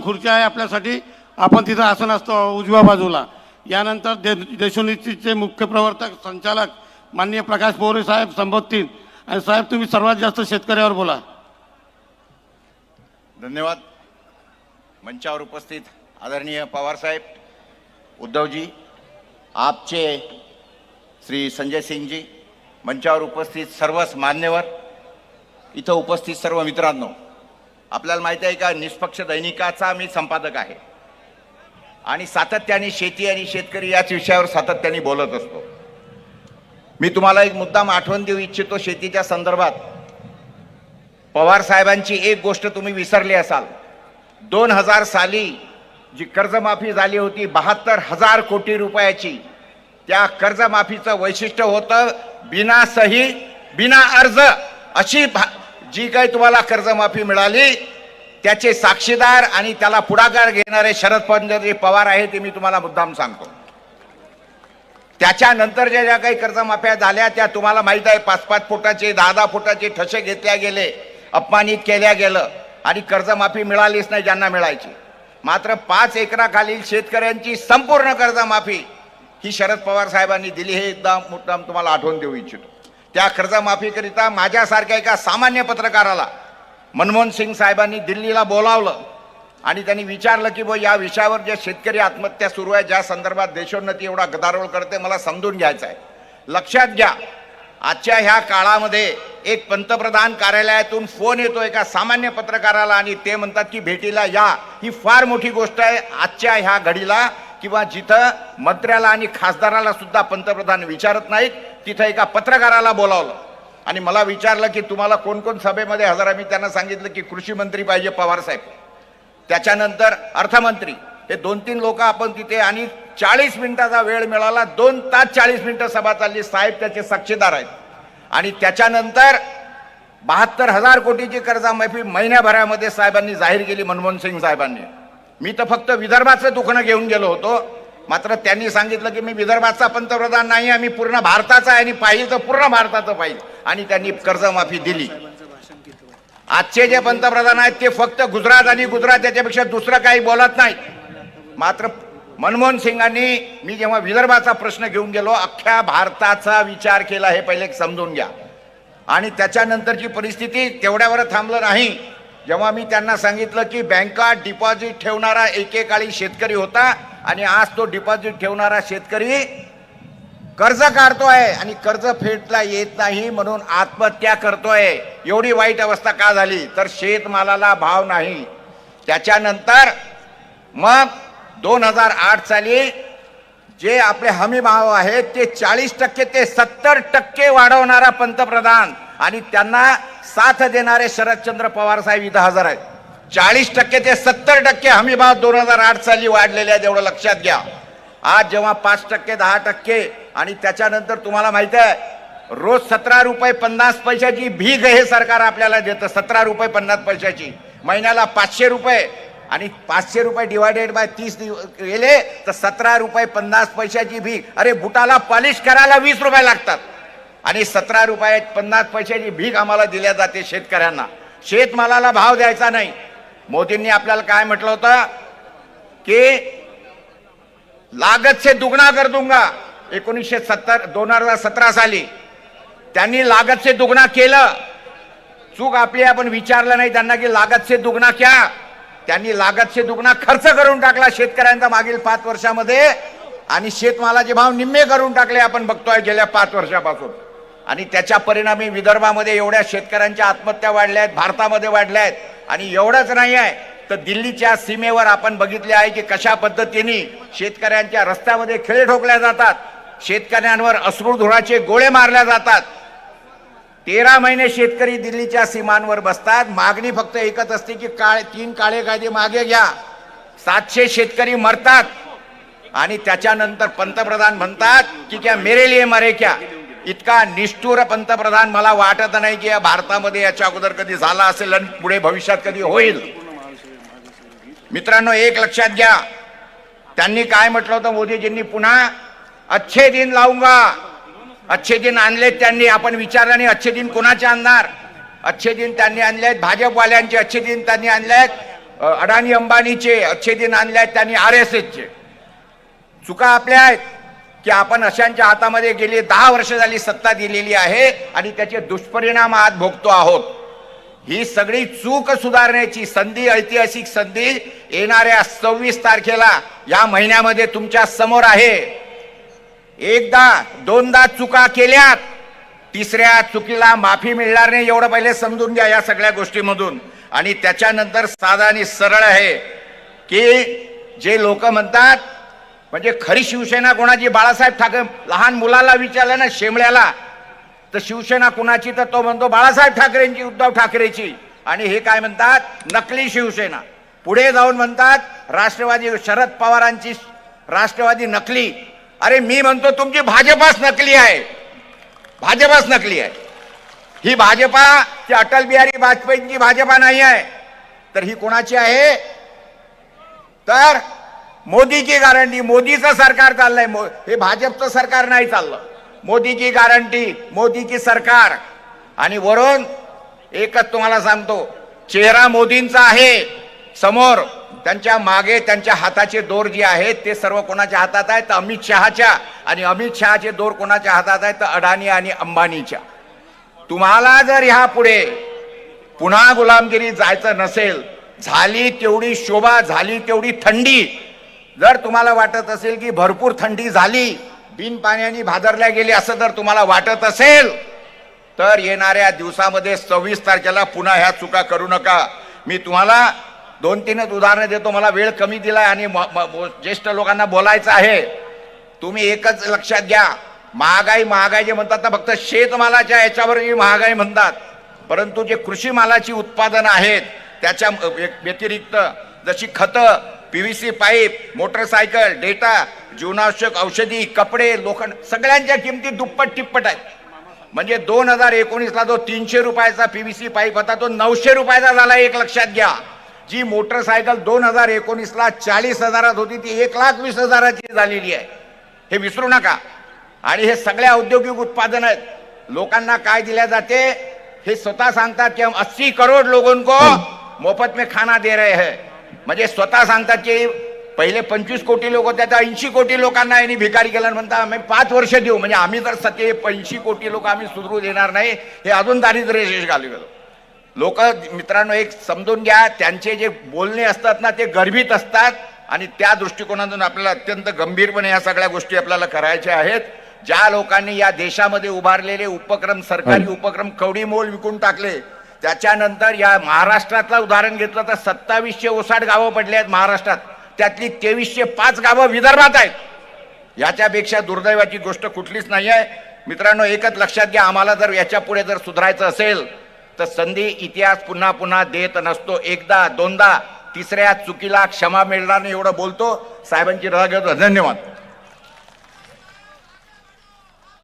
खुर्ची आहे आपल्यासाठी आपण तिथं आसन असतो उजव्या बाजूला. यानंतर दे देशोन्नतीचे मुख्य प्रवर्तक संचालक माननीय प्रकाश पोहरे साहेब संबोधतील. आणि साहेब तुम्ही सर्वात जास्त शेतकऱ्यावर बोला. धन्यवाद. मंचावर उपस्थित आदरणीय पवार साहेब उद्धवजी आपचे श्री संजय सिंगजी मंचावर उपस्थित सर्वच मान्यवर इथं उपस्थित सर्व मित्रांनो. आपल्याला माहिती आहे का निष्पक्ष दैनिकाचा मी संपादक आहे. आणि सातत्याने शेती आणि शेतकरी याच विषयावर सातत्याने बोलत असतो. मी तुम्हाला एक मुद्दाम आठवण देऊ इच्छितो शेतीच्या संदर्भात. पवार साहेबांची एक गोष्ट तुम्ही विसरली असाल. दोन हजार साली जी कर्जमाफी झाली होती बहात्तर हजार कोटी रुपयाची त्या कर्जमाफीचं वैशिष्ट्य होतं बिना सही बिना अर्ज अशी भा- जी काही तुम्हाला कर्जमाफी मिळाली त्याचे साक्षीदार आणि त्याला पुढाकार घेणारे शरद पंडितजी पवार आहे ते मी तुम्हाला मुद्दाम सांगतो. त्याच्यानंतर ज्या ज्या काही कर्जमाफ्या झाल्या त्या तुम्हाला माहीत आहे पाच पाच फुटाचे दहा दहा फुटाचे ठसे घेतल्या गेले अपमानित केल्या गेलं आणि कर्जमाफी मिळालीच नाही ज्यांना मिळायची. मात्र पाच एकराखालील शेतकऱ्यांची संपूर्ण कर्जमाफी ही शरद पवार साहेबांनी दिली हे एकदा मुद्दाम तुम्हाला आठवून देऊ इच्छितो. त्या कर्जमाफीकरिता माझ्यासारख्या एका सामान्य पत्रकाराला मनमोहन सिंग साहेबांनी दिल्लीला बोलावलं आणि त्यांनी विचारलं की बुवा या विषयावर जे शेतकरी आत्महत्या सुरू आहे ज्या संदर्भात देशोन्नती एवढा गदारोळ करते मला समजून घ्यायचं आहे. लक्षात घ्या आजच्या ह्या काळामध्ये एक पंतप्रधान कार्यालयातून फोन येतो एका सामान्य पत्रकाराला आणि ते म्हणतात की भेटीला या. ही फार मोठी गोष्ट आहे. आजच्या ह्या घडीला किंवा जिथं मंत्र्याला आणि खासदाराला सुद्धा पंतप्रधान विचारत नाहीत तिथं एका पत्रकाराला बोलावलं. आणि मला विचारलं की तुम्हाला कोण कोण सभेमध्ये हजर आहे? मी त्यांना सांगितलं की कृषी मंत्री पाहिजे पवार साहेब. त्याच्यानंतर अर्थमंत्री. हे दोन तीन लोक आपण तिथे आणि चाळीस मिनिटाचा वेळ मिळाला. दोन तास चाळीस मिनिटं सभा चालली. साहेब त्याचे साक्षीदार आहेत. आणि त्याच्यानंतर बहात्तर हजार कोटीची कर्जामाफी महिन्याभरामध्ये साहेबांनी जाहीर केली मनमोहन सिंग साहेबांनी. मी तर फक्त विदर्भाचं दुखणं घेऊन गेलो होतो. मात्र त्यांनी सांगितलं की मी विदर्भाचा पंतप्रधान नाही आहे मी पूर्ण भारताचा आहे आणि पाहिजे तर पूर्ण भारताचं पाहिजे आणि त्यांनी कर्जमाफी दिली. आजचे जे पंतप्रधान आहेत ते फक्त गुजरात आणि गुजरात याच्यापेक्षा दुसरं काही बोलत नाहीत मात्र मनमोहन सिंगांनी मी जेव्हा विदर्भाचा प्रश्न घेऊन गेलो अख्ख्या भारताचा विचार केला हे पहिले समजून घ्या. आणि त्याच्यानंतरची परिस्थिती तेवढ्यावर थांबलं नाही. जेव्हा मी त्यांना सांगितलं की बँकात डिपॉझिट ठेवणारा एकेकाळी शेतकरी होता आणि आज तो डिपॉझिट ठेवणारा शेतकरी कर्ज काढतोय आणि कर्ज फेडता येत नाही म्हणून आत्महत्या करतोय. एवढी वाईट अवस्था का झाली? तर शेतमालाला भाव नाही. त्याच्यानंतर मग दोन हजार आठ साली जे आपले हमी भाव आहेत ते चाळीस टक्के ते सत्तर टक्के वाढवणारा पंतप्रधान आणि त्यांना साथ देणारे शरदचंद्र पवार साहेब इथं हजर आहेत. चाळीस टक्के ते सत्तर टक्के हमीभाव दोन हजार आठ साली वाढलेले आहेत एवढं लक्षात घ्या. आज जेव्हा पाच टक्के दहा टक्के आणि त्याच्यानंतर तुम्हाला माहिती आहे रोज सतरा रुपये पन्नास पैशाची भीक हे सरकार आपल्याला देतं. सतरा रुपये पन्नास पैशाची. महिन्याला पाचशे रुपये आणि पाचशे रुपये डिवायडेड बाय तीस दिव- गेले तर सतरा रुपये पन्नास पैशाची भीक. अरे बुटाला पॉलिश करायला वीस रुपये लागतात. आणि सतरा रुपये पन्नास पैशाची भीक आम्हाला दिल्या जाते शेतकऱ्यांना. शेतमालाला भाव द्यायचा नाही. मोदींनी आपल्याला काय म्हटलं होतं? की लागत से दुगणा कर दूंगा. एकोणीसशे सत्तर दोन हजार सतरा साली त्यांनी लागत से दुगणा केलं. चूक आपली आपण विचारलं नाही त्यांना की लागत से दुगणा क्या? त्यांनी लागत से दुगणा खर्च करून टाकला शेतकऱ्यांचा मागील पाच वर्षामध्ये आणि शेतमालाचे भाव निम्मे करून टाकले आपण बघतोय गेल्या पाच वर्षापासून. आणि त्याच्या परिणामी विदर्भामध्ये एवढ्या शेतकऱ्यांच्या आत्महत्या वाढल्या आहेत भारतामध्ये वाढल्या आहेत आणि एवढंच नाही आहे तर दिल्लीच्या सीमेवर आपण बघितले आहे की कशा पद्धतीने शेतकऱ्यांच्या रस्त्यामध्ये खेळे ठोकल्या जातात शेतकऱ्यांवर अश्रुधुराचे गोळे मारल्या जातात. तेरा महिने शेतकरी दिल्लीच्या सीमांवर बसतात. मागणी फक्त एकच असते की काळे तीन काळे कायदे मागे घ्या. सातशे शेतकरी मरतात. आणि त्याच्यानंतर पंतप्रधान म्हणतात की क्या मेरे लिए मरे क्या? इतका निष्ठुर पंतप्रधान मला वाटत नाही की या भारतामध्ये याच्या अगोदर कधी झाला असेल आणि पुढे भविष्यात कधी होईल. मित्रांनो एक लक्षात घ्या. त्यांनी काय म्हटलं होतं मोदीजींनी? पुन्हा अच्छे दिन लावूंगा अच्छे दिन आणलेत त्यांनी. आपण विचारल्याने अच्छे दिन कोणाचे आणणार? अच्छे दिन त्यांनी आणले आहेत भाजपवाल्यांचे अच्छे दिन त्यांनी आणले आहेत अडाणी अंबानीचे अच्छे दिन आणले आहेत त्यांनी आर एस एसचे. चुका आपल्या आहेत. की आपण अशांच्या हातामध्ये गेली दहा वर्ष झाली सत्ता दिलेली आहे आणि त्याचे दुष्परिणाम आज भोगतो आहोत. ही सगळी चूक सुधारण्याची संधी ऐतिहासिक संधी येणाऱ्या सव्वीस तारखेला या महिन्यामध्ये तुमच्यासमोर आहे. एकदा दोनदा चुका केल्यात तिसऱ्या चुकीला माफी मिळणार नाही एवढं पहिले समजून घ्या या सगळ्या गोष्टीमधून. आणि त्याच्यानंतर साधा आणि सरळ आहे की जे लोक म्हणतात म्हणजे खरी शिवसेना कोणाची? बाळासाहेब ठाकरे लहान मुलाला विचारलं ना शेमळ्याला. तर शिवसेना कुणाची? तर तो म्हणतो बाळासाहेब ठाकरेंची उद्धव ठाकरेची. आणि हे काय म्हणतात? नकली शिवसेना. पुढे जाऊन म्हणतात राष्ट्रवादी शरद पवारांची राष्ट्रवादी नकली. अरे मी म्हणतो तुमची भाजपाच नकली आहे. भाजपाच नकली आहे. ही भाजपा ती अटल बिहारी वाजपेयींची भाजपा नाही आहे. तर ही कोणाची आहे? तर मोदीची गॅरंटी मोदीचं सरकार चाललंय. मो- हे भाजपचं सरकार नाही चाललं. मोदीची गॅरंटी मोदीची सरकार. आणि वरून एकच तुम्हाला सांगतो चेहरा मोदींचा आहे. समोर त्यांच्या मागे त्यांच्या हाताचे दोर जे आहेत ते सर्व कोणाच्या हातात आहेत? तर अमित शहाच्या. आणि अमित शहाचे दोर कोणाच्या हातात आहेत? तर अडाणी आणि अंबानीच्या. तुम्हाला जर ह्या पुढे पुन्हा गुलामगिरी जायचं नसेल झाली तेवढी शोभा झाली तेवढी थंडी जर तुम्हाला वाटत असेल की भरपूर थंडी झाली बिन पाण्याने भादरल्या गेली असं जर तुम्हाला वाटत असेल तर येणाऱ्या दिवसामध्ये सव्वीस तारखेला पुन्हा ह्या चुका करू नका. मी तुम्हाला दोन तीनच उदाहरणं देतो मला वेळ कमी दिला आणि म- ज्येष्ठ लोकांना बोलायचं आहे. तुम्ही एकच लक्षात घ्या महागाई महागाई जे म्हणतात ना फक्त शेतमालाच्या याच्यावरही महागाई म्हणतात. परंतु जे कृषी मालाची उत्पादनं आहेत त्याच्या व्य- व्यतिरिक्त जशी खतं पीव्हीसी पाईप मोटरसायकल डेटा जीवनावश्यक औषधी कपडे लोखंड सगळ्यांच्या किमती दुप्पट टिप्पट आहेत. म्हणजे दोन हजार एकोणीसला जो तीनशे रुपयाचा पीव्हीसी पाईप होता तो नऊशे रुपयाचा झाला एक लक्षात घ्या. जी मोटरसायकल दोन हजार एकोणीसला चाळीस हजारात होती ती एक लाख वीस हजाराची झालेली आहे. हे विसरू नका. आणि हे सगळे औद्योगिक उत्पादन आहेत. लोकांना काय दिल्या जाते हे स्वतः सांगतात की अस्सी करोड लोगों को मोफत में खाना दे रहे हैं. म्हणजे स्वतः सांगतात की पहिले पंचवीस कोटी लोक होते आता ऐंशी कोटी लोकांना यांनी भिकारी केलं आणि म्हणता आम्ही पाच वर्ष देऊ. म्हणजे आम्ही जर सत्य ऐंशी कोटी लोक आम्ही सुधरू देणार नाही हे अजून दारिद्र्य रेषेस घालू गेलो लोक मित्रांनो एक समजून घ्या त्यांचे जे बोलणे असतात ना ते गर्भित असतात आणि त्या दृष्टिकोनातून आपल्याला अत्यंत गंभीरपणे या सगळ्या गोष्टी आपल्याला करायच्या आहेत. ज्या लोकांनी या देशामध्ये उभारलेले उपक्रम सरकारी उपक्रम कवडी मोल विकून टाकले त्याच्यानंतर या महाराष्ट्रातलं उदाहरण घेतलं तर सत्तावीसशे ओसाड गावं पडली आहेत महाराष्ट्रात. त्यातली तेवीसशे पाच गावं विदर्भात आहेत. याच्यापेक्षा दुर्दैवाची गोष्ट कुठलीच नाही आहे मित्रांनो एकच लक्षात घ्या आम्हाला जर याच्यापुढे जर सुधारायचं असेल तर संधी इतिहास पुन्हा पुन्हा देत नसतो. एकदा दोनदा तिसऱ्या चुकीला क्षमा मिळणार नाही एवढं बोलतो. साहेबांची रजा घेतो धन्यवाद.